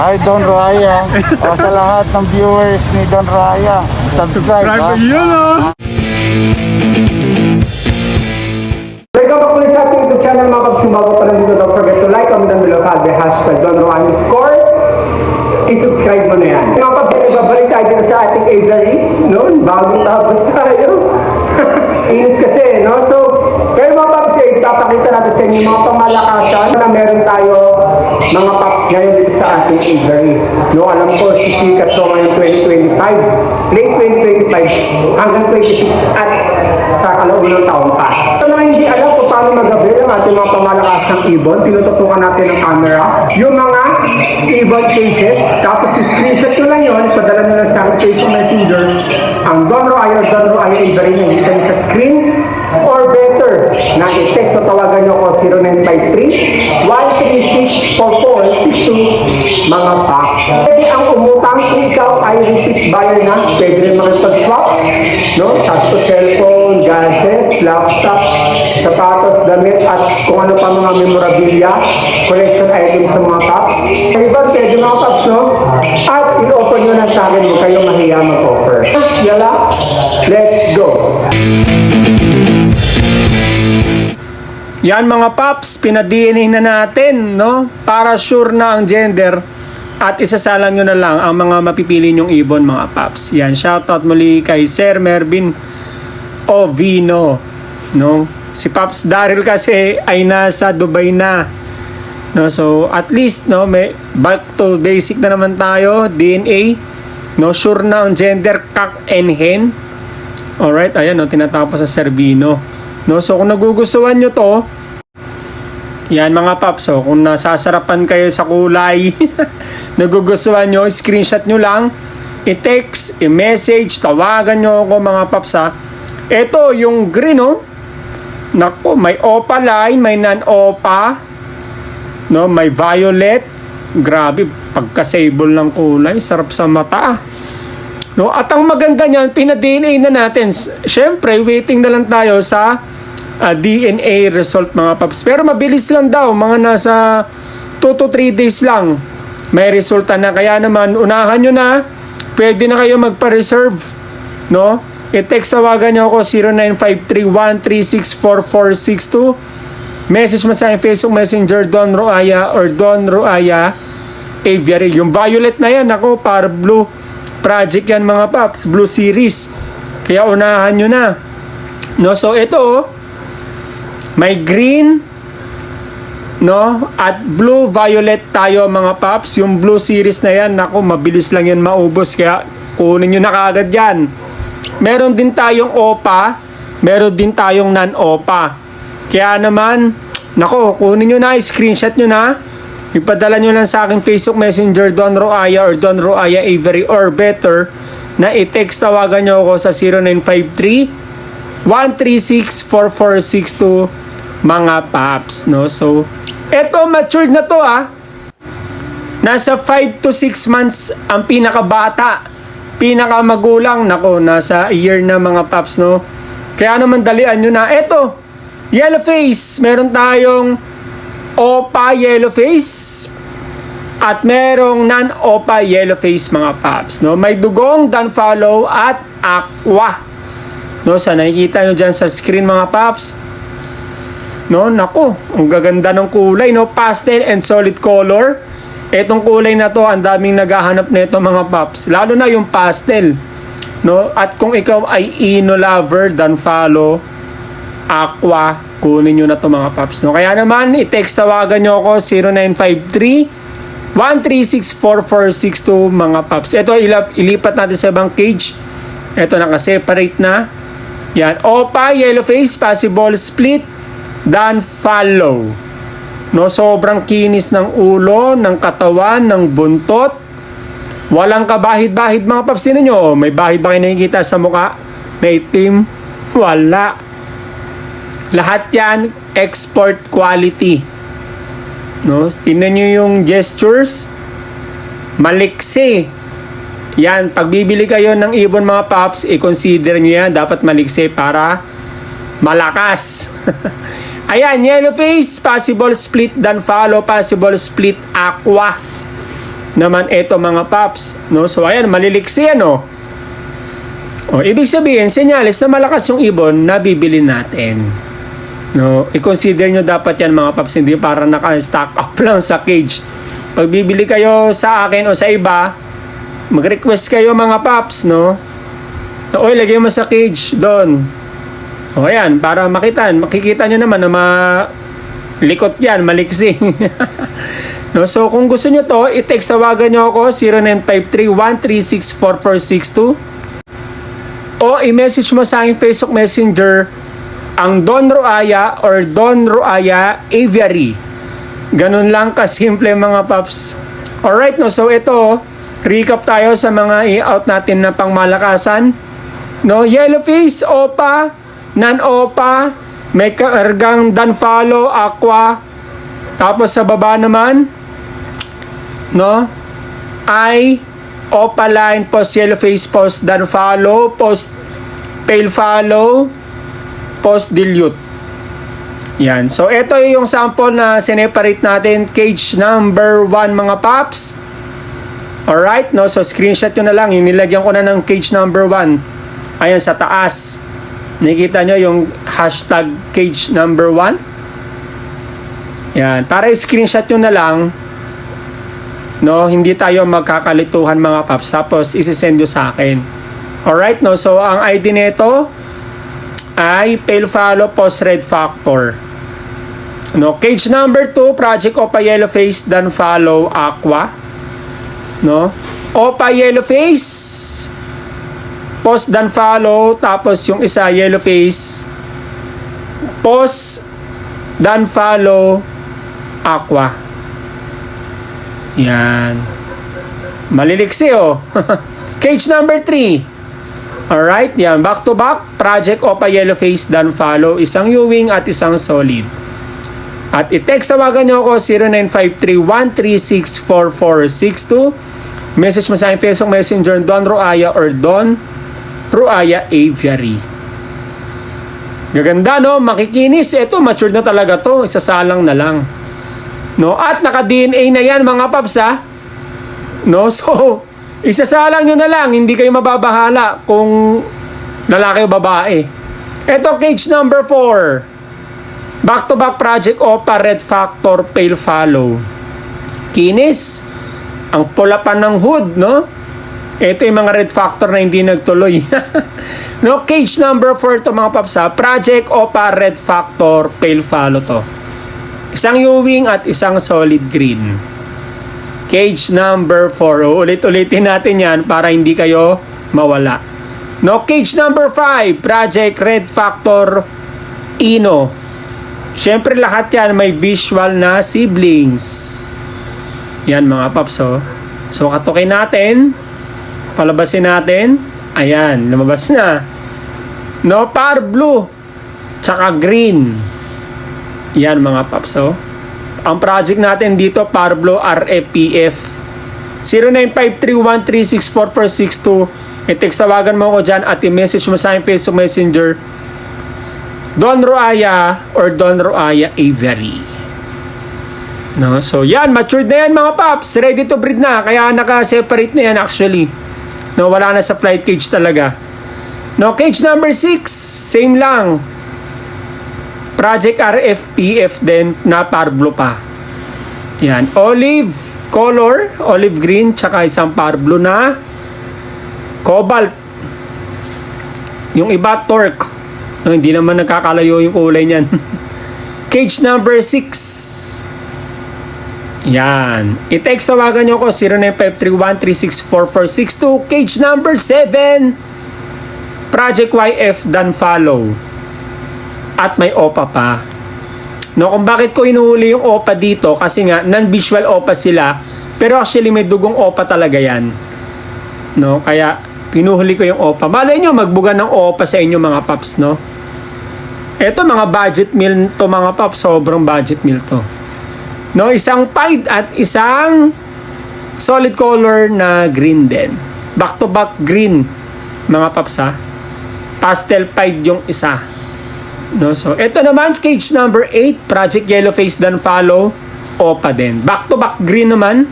Hi Don Raya. o sa lahat ng viewers ni Don Raya, subscribe. Subscribe ha? yun oh. Welcome back ulit sa ating YouTube channel mga kabs. Kung bago pa lang dito, don't forget to like, comment down below, the hashtag Don Roan. Of course, i-subscribe mo na yan. Mga kabs, ibabalik tayo dito sa ating aviary. No? Bagong tapos tayo. Init kasi, no? So, pero mga eh, ipapakita natin sa inyo mga pamalakasan na meron tayo mga paps ngayon dito sa ating aviary. No, alam ko, sisikat to ngayon 2025, late 2025 hanggang 26 at sa kalaunan ng taon pa. Sa mga hindi alam kung paano mag-avail ang ating mga pamalakasang ibon, tinututukan natin ng camera, yung mga ibon cases, tapos screenshot nyo lang yun, padala nyo lang sa aking Facebook Messenger, ang Don Roayo, Don Roayo Ibarin na dito sa screen, or better, na i-text o tawagan nyo ako 0953-136-4462 mga packs. Pwede ang umutang kung ikaw ay repeat buyer na, pwede rin makipag-swap, no? Sakto cellphone, gadgets, laptop, damit, at kung ano pa mga memorabilia, collection items sa mga packs. Sa iba, pwede mga packs, no? At i-offer nyo na sa akin, huwag kayong mahiya mag-offer. Yala, let's go! Yan mga paps, pinadna na natin, no? Para sure na ang gender at isasalang nyo na lang ang mga mapipili nyong ibon mga paps. Yan, shoutout muli kay Sir Mervin Ovino, no? Si Paps Daryl kasi ay nasa Dubai na. No, so at least no, may back to basic na naman tayo, DNA. No, sure na ang gender cock and hen. Alright, ayan no, tinatapos sa Servino. No, so kung nagugustuhan nyo to, yan mga paps, so kung nasasarapan kayo sa kulay, nagugustuhan nyo, screenshot nyo lang, i-text, i-message, tawagan nyo ako mga paps. Ito, yung green oh, Nako, may opa line, may non-opa, no, may violet. Grabe, pagka-sable ng kulay, sarap sa mata. ah. No, at ang maganda niyan, pina-DNA na natin. Syempre, waiting na lang tayo sa ah, DNA result mga paps. Pero mabilis lang daw, mga nasa 2 to 3 days lang may resulta na. Kaya naman, unahan nyo na, pwede na kayo magpa-reserve. No? I-text tawagan nyo ako 0953-1364462. Message mo sa akin Facebook Messenger Don Roaya or Don Roaya Aviary. Yung violet na yan, ako, para blue project yan mga paps, blue series. Kaya unahan nyo na. No, so ito, oh, may green, no, at blue violet tayo mga paps. Yung blue series na yan, nako, mabilis lang yan maubos. Kaya kunin nyo na kagad yan. Meron din tayong OPA, meron din tayong non-OPA. Kaya naman, nako, kunin nyo na, screenshot nyo na. Ipadala nyo lang sa aking Facebook Messenger Don Roaya or Don Roaya Avery or better na i-text tawagan nyo ako sa 0953 1364462 mga paps no so eto matured na to ah nasa 5 to 6 months ang pinakabata pinakamagulang. Nako nasa year na mga paps no? Kaya naman dalian nyo na. Eto yellow face. Meron tayong opa yellow face. At merong non-opa yellow face mga paps no? May dugong dan follow at aqua no? Sa nakikita nyo dyan sa screen mga paps. No? Nako ang gaganda ng kulay no? Pastel and solid color etong kulay na to ang daming naghahanap nito mga paps. Lalo na yung pastel no? At kung ikaw ay ino lover dan follow aqua. Kunin nyo na to mga paps no? Kaya naman i-text tawagan nyo ako 0953 1364462 mga paps. Ito ilap, ilipat natin sa ibang cage. Ito naka-separate na. Yan. Opa yellow face possible split dan follow no sobrang kinis ng ulo ng katawan ng buntot walang kabahid-bahid mga paps Sino nyo may bahid ba kayo nakikita sa muka may itim wala lahat yan export quality. No? Tingnan nyo yung gestures. Maliksi. Yan, pag bibili kayo ng ibon mga paps, i-consider nyo yan. Dapat maliksi para malakas. Ayan, yellow face, possible split dan follow, possible split aqua. naman ito mga paps. No? So ayan, maliliksi ano. O, ibig sabihin, senyales na malakas yung ibon na bibili natin. No, i-consider nyo dapat yan mga paps, hindi para naka-stack up lang sa cage. Pag bibili kayo sa akin o sa iba, mag-request kayo mga paps, no? Oy, lagay mo sa cage doon. O ayan, para makita, makikita nyo naman na ma likot yan, maliksi. no, so kung gusto nyo to, i-text tawagan nyo ako 0953-136-4462 o i-message mo sa aking Facebook Messenger ang Don Roaya or Don Roaya Aviary. Ganun lang kasimple mga paps. Alright, no, so ito, recap tayo sa mga i-out natin na pangmalakasan. No, Yellowface, Opa, Non-Opa, may kargang Danfalo, Aqua, tapos sa baba naman, no, ay Opa line, post Yellowface, post Danfalo, post Pale Follow, post dilute. Yan. So, ito yung sample na sineparate natin. Cage number 1 mga paps. Alright, no? So, screenshot nyo na lang. Yung nilagyan ko na ng cage number 1. Ayan, sa taas. Nakikita nyo yung hashtag cage number 1. Yan. Para screenshot nyo na lang, no? Hindi tayo magkakalituhan mga paps. Tapos, isisend nyo sa akin. Alright, no? So, ang ID nito ay Pale Follow Post Red Factor. No, cage number 2, Project Opa Yellow Face Dan Follow Aqua. No? Opa Yellow Face Post Dan Follow tapos yung isa Yellow Face Post Dan Follow Aqua. Yan. Maliliksi oh. cage number 3. Alright, yan. Back to back, Project Opa Yellow Face Dan Follow. Isang Ewing at isang Solid. At i-text tawagan nyo ako 0953-136-4462. Message mo sa aking Facebook Messenger Don Roaya or Don Roaya Aviary. Gaganda no, makikinis. Ito, matured na talaga to. Isasalang na lang. No? At naka-DNA na yan mga paps ha. No? So, isasalang nyo na lang. Hindi kayo mababahala kung lalaki o babae. Ito, cage number 4. Back-to-back project Opa Red Factor Pale Follow. Kinis. Ang pula pa ng hood, no? Ito yung mga red factor na hindi nagtuloy. no, cage number 4 to mga paps ha. Project Opa Red Factor Pale Follow to. Isang Ewing at isang solid green. Cage number 4. Ulit-ulitin natin yan para hindi kayo mawala. No, cage number 5. Project Red Factor Ino. Siyempre lahat yan may visual na siblings. Yan mga paps oh. So katukin natin. Palabasin natin. Ayan, lumabas na. No, par blue. Tsaka green. Yan mga paps oh. Ang project natin dito, Parblo RFPF. 0953-136-4462. I-text tawagan mo ko dyan at i-message mo sa aking Facebook Messenger Don Roaya or Don Roaya Avery. No? So yan, matured na yan mga paps. Ready to breed na. Kaya naka-separate na yan actually. No, wala na sa flight cage talaga. No, cage number 6, same lang. Project RFPF din na Parblo pa. Yan, olive color, olive green, tsaka isang Parblo na cobalt. Yung iba torque. No, hindi naman nagkakalayo yung kulay niyan. Cage number 6. Yan. I-text tawagan nyo ko 0953-136-4462. Cage number 7. Project YF Dan Follow. At may OPA pa. No, kung bakit ko inuhuli yung OPA dito kasi nga non-visual OPA sila pero actually may dugong OPA talaga yan. No, kaya pinuhuli ko yung OPA. Malay nyo magbuga ng OPA sa inyo mga paps, no? Ito mga budget meal to mga paps, sobrang budget meal to. No, isang pied at isang solid color na green din. Back to back green mga paps ha. Pastel pied yung isa. No, so ito naman cage number 8, Project Yellow Face Dan Follow, OPA din. Back to back green naman.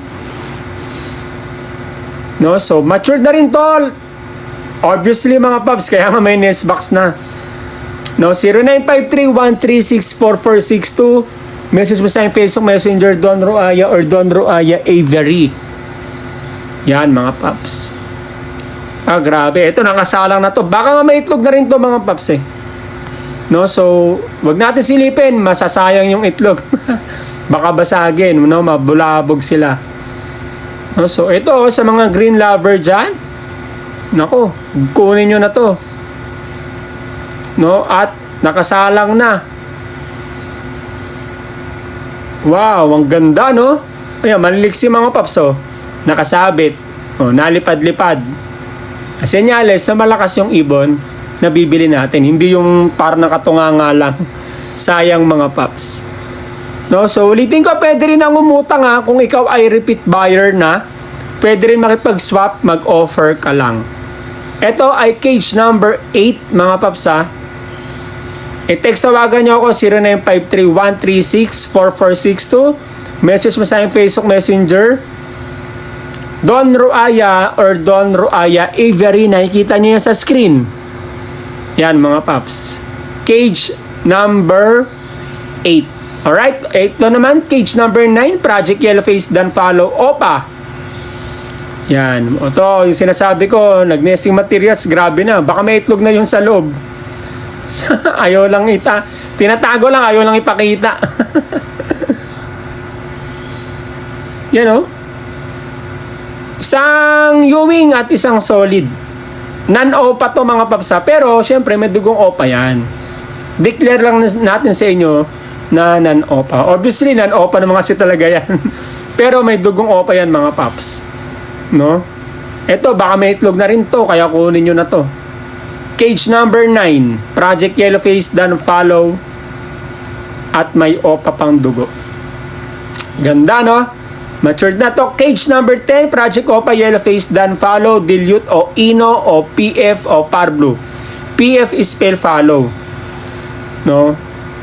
No? So, matured na rin to. Obviously, mga paps, kaya nga may nest box na. No, 0953-136-4462. Message mo sa aking Facebook Messenger, Don Roaya or Don Roaya Avery. Yan, mga paps. Ah, grabe. Ito, nakasalang na to. Baka nga may itlog na rin to, mga paps eh. No, so, wag natin silipin. Masasayang yung itlog. Baka basagin, no? Mabulabog sila. No, so, ito, sa mga green lover dyan, nako, kunin nyo na to. No, at nakasalang na. Wow, ang ganda, no? Ayan, manliksi mga paps, oh. Nakasabit. Oh, nalipad-lipad. Senyales na malakas yung ibon na bibili natin. Hindi yung parang nakatunganga lang. Sayang mga paps. No, so ulitin ko, pwede rin ang umutang ha, kung ikaw ay repeat buyer na, pwede rin makipag-swap, mag-offer ka lang. Ito ay cage number 8 mga paps ha. I-text tawagan nyo ako 0953-136-4462. Message mo sa aking Facebook Messenger. Don Ruaya or Don Ruaya Avery. Nakikita nyo yan sa screen. Yan mga paps. Cage number 8. Alright, ito naman, cage number 9, Project Yellowface Dan Follow Opa. Yan. Ito, yung sinasabi ko, nag-nesting materials, grabe na. Baka may itlog na yung sa loob. ayaw lang ita. Tinatago lang, ayaw lang ipakita. Yan oh. Isang Ewing at isang solid. Non-OPA to mga papsa. Pero, syempre, may dugong OPA yan. Declare lang natin sa inyo na non-OPA. Obviously, non-OPA naman kasi talaga yan. Pero may dugong OPA yan mga paps. No? Ito, baka may itlog na rin to, kaya kunin nyo na to. Cage number 9, Project Yellowface Dan Follow at may OPA pang dugo. Ganda, no? Matured na to. Cage number 10, Project OPA Yellowface Dan Follow, Dilute o Ino o PF o Parblue. PF is spell follow. No?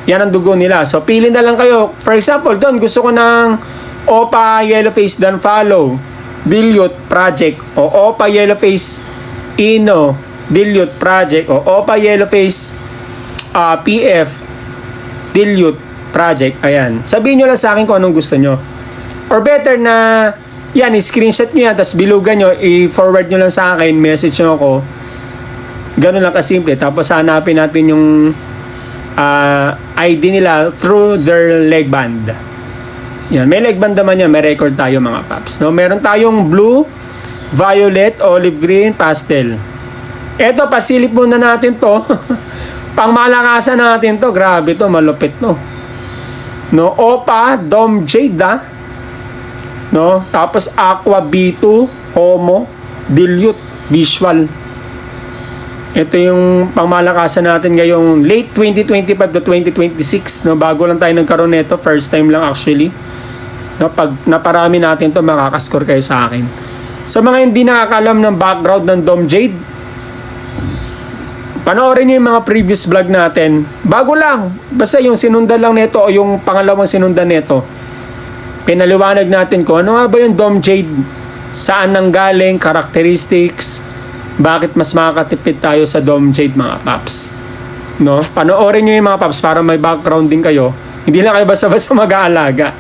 Yan ang dugo nila. So, pili na lang kayo. For example, doon, gusto ko ng OPA Yellowface Dan Follow, Dilute Project o OPA Yellowface Ino Dilute Project o OPA Yellowface uh, PF Dilute Project. Ayan. Sabihin nyo lang sa akin kung anong gusto nyo. Or better na, yan, i-screenshot nyo yan, tapos bilugan nyo, i-forward nyo lang sa akin, message nyo ako. Ganun lang kasimple. Tapos hanapin natin yung uh, ID nila through their leg band. Yan, may leg band naman yan, may record tayo mga paps. No? Meron tayong blue, violet, olive green, pastel. Eto, pasilip muna natin to. Pangmalakasan natin to. Grabe to, malupit to. No, Opa, Dom Jade. No, tapos Aqua B2, Homo, Dilute, Visual. Ito yung pangmalakasan natin ngayong late 2025 to 2026. No, bago lang tayo nagkaroon nito, first time lang actually. No, pag naparami natin to, makakascore kayo sa akin. Sa mga hindi nakakalam ng background ng Dom Jade, panoorin niyo yung mga previous vlog natin. Bago lang. Basta yung sinundan lang nito o yung pangalawang sinundan nito. Pinaliwanag natin ko ano nga ba yung Dom Jade? Saan nanggaling? Characteristics? Bakit mas makakatipid tayo sa Dom Jade mga paps? No? Panoorin niyo yung mga paps para may background din kayo. Hindi lang kayo basta-basta mag-aalaga.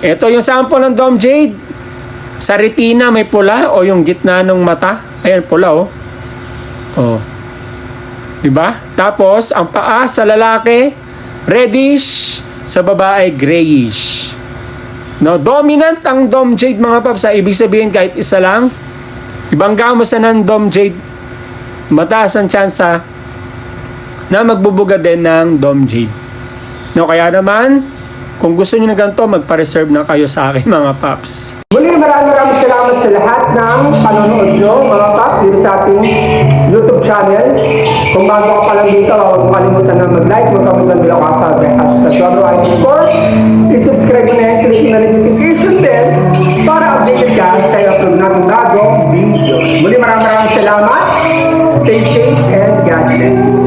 Ito yung sample ng Dom Jade. Sa retina may pula o yung gitna ng mata. Ayan, pula oh. Oh. Diba? Tapos, ang paa sa lalaki, reddish, sa babae, grayish. No, dominant ang Dom Jade mga paps. Ibig sabihin kahit isa lang, ibangga mo sa ng Dom Jade, mataas ang tsansa na magbubuga din ng Dom Jade. No, kaya naman, kung gusto niyo ng ganito, magpa-reserve na kayo sa akin mga paps. Muli maraming maraming salamat sa lahat ng panonood nyo, mga paps, dito sa ating channel. Kung bago ka pa lang dito, huwag mo kalimutan na mag-like, mag-comment lang below ka sa hashtag Jono Ice I-subscribe mo na yan, click na notification din para updated ka sa upload ng bagong video. Muli maraming maraming salamat. Stay safe and God bless you.